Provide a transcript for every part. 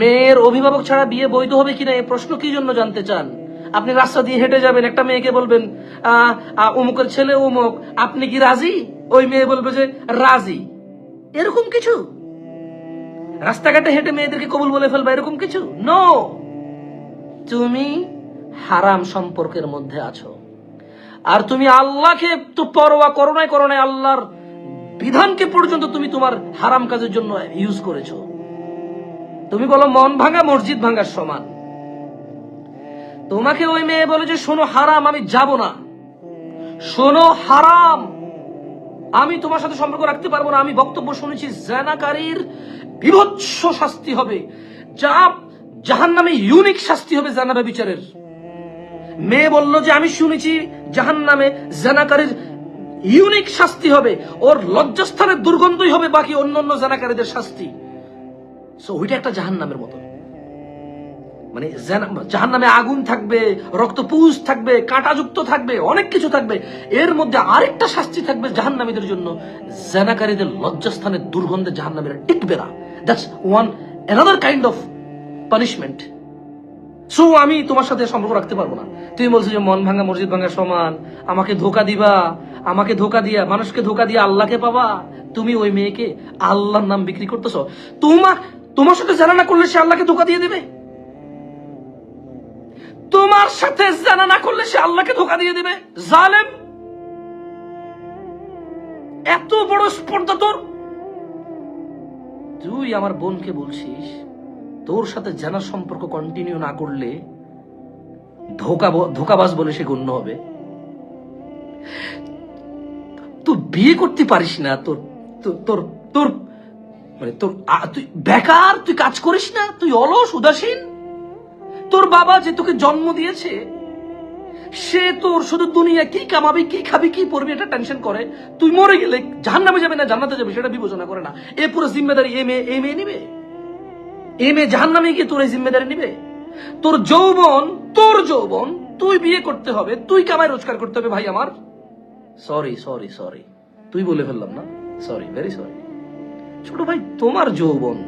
মেয়ের অভিভাবক ছাড়া বিয়ে বৈধ হবে কিনা এই প্রশ্ন কি জন্য জানতে চান? আপনি রাস্তা দিয়ে হেঁটে যাবেন, একটা মেয়েকে বলবেন অমুকের ছেলে অমুক আপনি কি রাজি? ওই মেয়ে বলবে যে, রাজি। এরকম কিছু? রাস্তাঘাটে হেঁটে মেয়েদেরকে কবুল বলে ফেলবা এরকম কিছু? নো তুমি হারাম সম্পর্কের মধ্যে আছো। আর তুমি আল্লাহকে তো পরোয়া করো নাই, করো আল্লাহর বিধানকে পর্যন্ত তুমি তোমার হারাম কাজের জন্য ইউজ করেছ। তুমি বলো, মন ভাঙা, মসজিদ ভাঙার সমান। তোমাকে ওই মেয়ে বলে যে, শোনো, হারাম, আমি যাব না। শোনো, হারাম, আমি তোমার সাথে সম্পর্ক রাখতে পারব না। আমি বক্তব্য শুনেছি, জানাকারীর বিভৎস শাস্তি হবে। যা জাহান নামে ইউনিক শাস্তি হবে জানাবে বিচারের মেয়ে বলল যে, আমি শুনেছি জাহান নামে জানাকারীর ইউনিক শাস্তি হবে। ওর লজ্জাস্থানের দুর্গন্ধই হবে বাকি অন্য অন্য জানাকারীদের শাস্তি। ওইটা একটা জাহান নামের মতো। মানে জাহান নামে আগুন থাকবে রক্তপুষ থাকবে, কাঁটাযুক্ত থাকবে, অনেক কিছু থাকবে। এর মধ্যে আরেকটা শাস্তি থাকবে জাহান নামীদের জন্য। জেনাকারীদের লজ্জাস্থানের দুর্গন্ধে জাহান নামীরা টিকবে না। That's one another kind of punishment so আমি তোমার সাথে সম্পর্ক রাখতে পারব না। তুমি বলছো যে মন ভাঙা, মসজিদ ভাঙা সমান। আমাকে ধোকা দিবা, আমাকে ধোকা দিয়া, মানুষকে ধোকা দিয়ে আল্লাহকে পাবা। তুমি ওই মেয়েকে আল্লাহর নাম বিক্রি করতেছো। তোমার তোমার সাথে জানা না করলে সে আল্লাহকে ধোকা দিয়ে দেবে? তোমার সাথে জানা না করলে সে আল্লাহকে ধোকা দিয়ে দেবে? জালেম? এত বড় স্পর্ধা তোর? তুই আমার বোনকে বলছিস, তোর সাথে জানার সম্পর্ক কন্টিনিউ না করলে ধোকা ধোকাবাজ বলে সে গণ্য হবে। তুই বিয়ে করতে পারিস না তোর- তোর তোর মানে তোর তুই বেকার, তুই কাজ করিস না, তুই অলস, উদাসীন। তোর বাবা যে তোকে জন্ম দিয়েছে, সে তোর শুধু দুনিয়া কি কামাবি, কি খাবি, কি পড়বি, এটা টেনশন করে। তুই মরে গেলে জাহান্নামে যাবে না, জান্নাতে যাবে, সেটা বিবেচনা করে না। এ পুরো জিম্মেদারি এ মেয়ে, এ নিবে। এ মেয়ে জাহান্নামে গিয়ে তোর এই জিম্মেদারি নিবে। তোর যৌবন তোর যৌবন, তুই বিয়ে করতে হবে, তুই কামাই রোজগার করতে হবে, ভাই আমার। সরি সরি সরি তুই বলে ফেললাম না। সরি ভেরি সরি ছোট ভাই, তোমার যৌবন,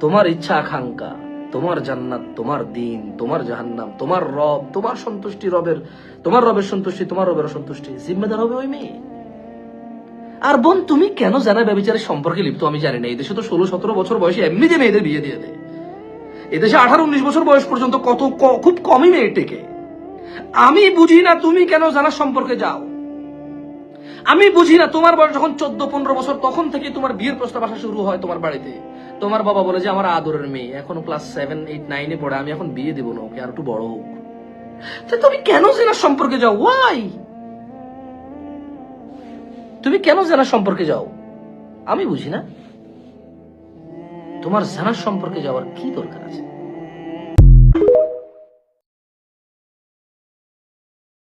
তোমার ইচ্ছা আকাঙ্ক্ষা, তোমার জান্নাত, তোমার দিন, তোমার জাহান্নাম, তোমার রব, তোমার সন্তুষ্টি রবের, তোমার রবের সন্তুষ্টি, তোমার রবের সন্তুষ্টি জিম্মেদার হবে ওই মেয়ে। আর বোন, তুমি কেন জানা ব্যবচারের সম্পর্কে লিপ্ত আমি জানি না। এই দেশে তো ষোলো, সতেরো বছর বয়সে এমনিতে মেয়েদের বিয়ে দিয়ে দেয়। এদেশে আঠারো, উনিশ বছর বয়স পর্যন্ত কত খুব কমই মেয়ে টেকে। আমি বুঝি না তুমি কেন জানার সম্পর্কে যাও। আমি বুঝি না, তোমার বয়স যখন চোদ্দ, পনেরো বছর, তখন থেকে তোমার বিয়ের প্রস্তাব আসা শুরু হয় তোমার বাড়িতে। তোমার বাবা বলে যে, আমার আদরের মেয়ে, এখনও ক্লাস সেভেন এইট নাইনে পড়ে, আমি এখন বিয়ে দেবো না ওকে, আর একটু বড় হোক। তুমি কেন জেনার সম্পর্কে যাও? ওয়াই তুমি কেন জানার সম্পর্কে যাও? আমি বুঝি না। তোমার জানার সম্পর্কে যাওয়ার কি দরকার আছে?